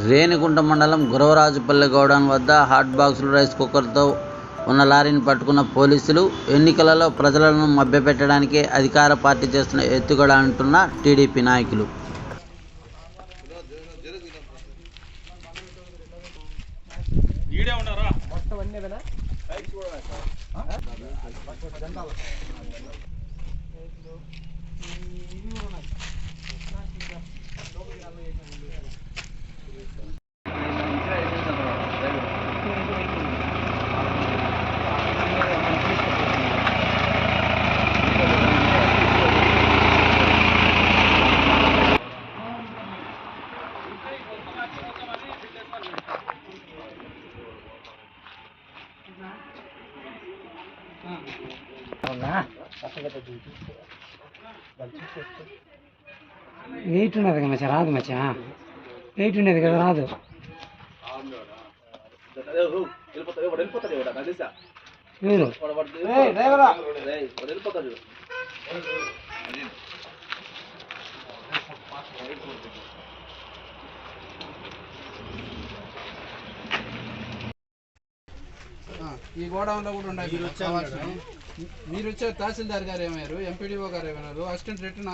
రేణిగుంట మండలం గురవరాజుపల్లి గౌడౌన్ వద్ద హాట్ బాక్సులు రైస్ కుక్కర్తో ఉన్న లారీని పట్టుకున్న పోలీసులు ఎన్నికలలో ప్రజలను మభ్యపెట్టడానికి అధికార పార్టీ చేస్తున్న ఎత్తుగడ అంటున్న టీడీపీ నాయకులు. ఈడే ఉన్నారా వెయిట్ ఉన్నది కదా మచ్చా రాదు మచ్చా వెయిట్ ఉన్నది కదా రాదు. ఎవరు ఈ గోడౌన్లో కూడా ఉండాలి. కావాల్సినవి. మీరు వచ్చే తహసీల్దార్ గారు ఏమయ్యారు? ఎంపీడీఓ గారు ఏమన్నారు అసిస్టెంట్ రిటర్న్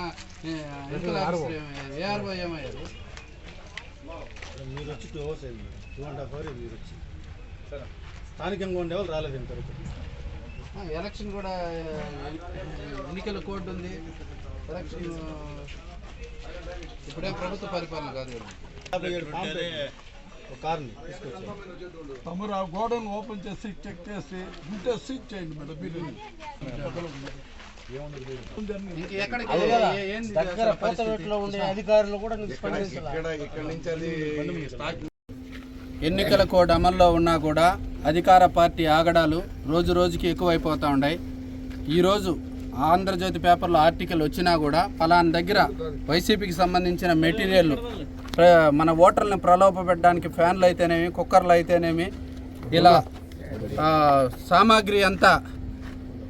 ఏమయ్యారు? ఏఆర్ఓ ఏమయ్యారు? మీరు వచ్చి టూ అవర్స్ అయింది టూ అండ్ హాఫ్ అవర్ మీరు వచ్చి స్థానికంగా ఉండేవాళ్ళు రాలేదు ఇంతవరకు. ఎలక్షన్ కూడా ఎన్నికల కోడ్ ఉంది. ఎలక్షన్ ఇప్పుడే ప్రభుత్వ పరిపాలన కాదు కార్ని తమరు ఆ గోడౌన్ ఓపెన్ చేసి చెక్ చేసి ఉంటే సీజ్ చేయండి మేడం మీరు. ఉండే అధికారులు కూడా ఎన్నికల కోడ్ అమల్లో ఉన్నా కూడా అధికార పార్టీ ఆగడాలు రోజు రోజుకి ఎక్కువైపోతూ ఉన్నాయి ఈరోజు ఆంధ్రజ్యోతి పేపర్లో ఆర్టికల్ వచ్చినా కూడా ఫలానా దగ్గర వైసీపీకి సంబంధించిన మెటీరియల్ మన ఓటర్లను ప్రలోభపెట్టడానికి ఫ్యాన్లు అయితేనేమి కుక్కర్లు అయితేనేమి ఇలా ఆ, సామాగ్రి అంతా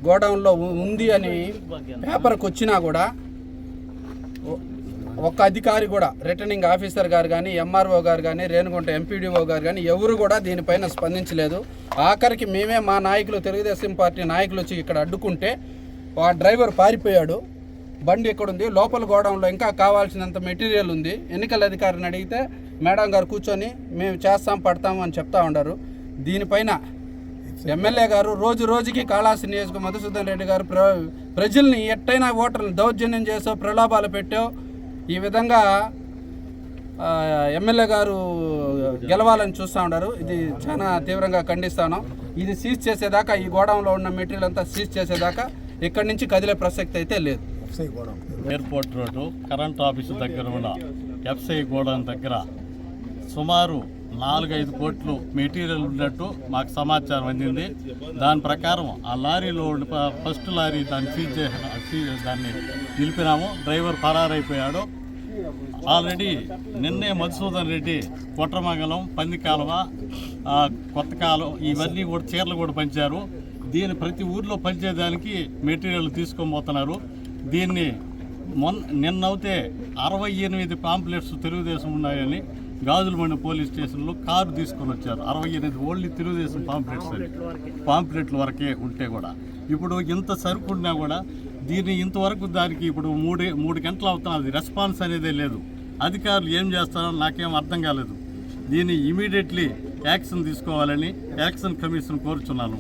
గోడౌన్లో ఉంది అని పేపర్కి వచ్చినా కూడా ఒక ఒక్క అధికారి కూడా రిటర్నింగ్ ఆఫీసర్ గారు కానీ ఎంఆర్ఓ గారు కానీ రేణుగుంట ఎంపీడీఓ గారు కానీ ఎవరు కూడా దీనిపైన స్పందించలేదు. ఆఖరికి మేమే మా నాయకులు తెలుగుదేశం పార్టీ నాయకులు వచ్చి ఇక్కడ అడ్డుకుంటే ఆ డ్రైవర్ పారిపోయాడు. బండి ఎక్కడుంది? లోపల గోడౌన్లో ఇంకా కావాల్సినంత మెటీరియల్ ఉంది. ఎన్నికల అధికారిని అడిగితే మేడం గారు కూర్చొని మేము చేస్తాం పడతాం అని చెప్తా ఉన్నారు. దీనిపైన ఎమ్మెల్యే గారు రోజు రోజుకి కాళాసి నియోజక మధుసూదన్ రెడ్డి గారు ప్ర ప్రజల్ని ఎట్టయినా ఓటర్లను దౌర్జన్యం చేసో ప్రలోభాలు పెట్టో ఈ విధంగా ఆ, ఎమ్మెల్యే గారు గెలవాలని చూస్తూ ఉన్నారు. ఇది చాలా తీవ్రంగా ఖండిస్తాను ఇది సీజ్ చేసేదాకా ఈ గోడౌన్లో ఉన్న మెటీరియల్ అంతా సీజ్ చేసేదాకా ఇక్కడి నుంచి కదిలే ప్రసక్తి అయితే లేదు. ఎయిర్పోర్ట్ రోడ్డు కరెంట్ ఆఫీసు దగ్గర ఉన్న ఎఫ్సఐ గోడౌన్ దగ్గర సుమారు నాలుగైదు కోట్లు మెటీరియల్ ఉన్నట్టు మాకు సమాచారం అందింది. దాని ప్రకారం ఆ లారీలో ఫస్ట్ లారీ దాన్ని సీజ్ చేసిన సీజ్ దాన్ని నిలిపినాము. డ్రైవర్ పరారైపోయాడు. ఆల్రెడీ నిన్నే మధుసూదన్ రెడ్డి కొట్రమంగళం పందికాలువ కొత్త కాలం ఇవన్నీ కూడా చీరలు కూడా పంచారు. దీన్ని ప్రతి ఊర్లో పంచేదానికి మెటీరియల్ తీసుకొని పోతున్నారు. దీన్ని మొన్న నిన్నవుతే అరవై ఎనిమిది పాంప్లెట్స్ తెలుగుదేశం ఉన్నాయని గాజులమండి పోలీస్ స్టేషన్లో కారు తీసుకొని వచ్చారు. అరవై ఎనిమిది ఓన్లీ తెలుగుదేశం పాంప్లెట్స్ అని పాంప్లెట్ల వరకే ఉంటే కూడా. ఇప్పుడు ఇంత సరుకు ఉన్నా కూడా దీన్ని ఇంతవరకు దానికి ఇప్పుడు మూడు మూడు గంటలు అవుతున్నది రెస్పాన్స్ అనేదే లేదు. అధికారులు ఏం చేస్తారో నాకేం అర్థం కాలేదు. దీన్ని ఇమీడియట్లీ యాక్షన్ తీసుకోవాలని యాక్షన్ కమిషన్ కోరుచున్నాను.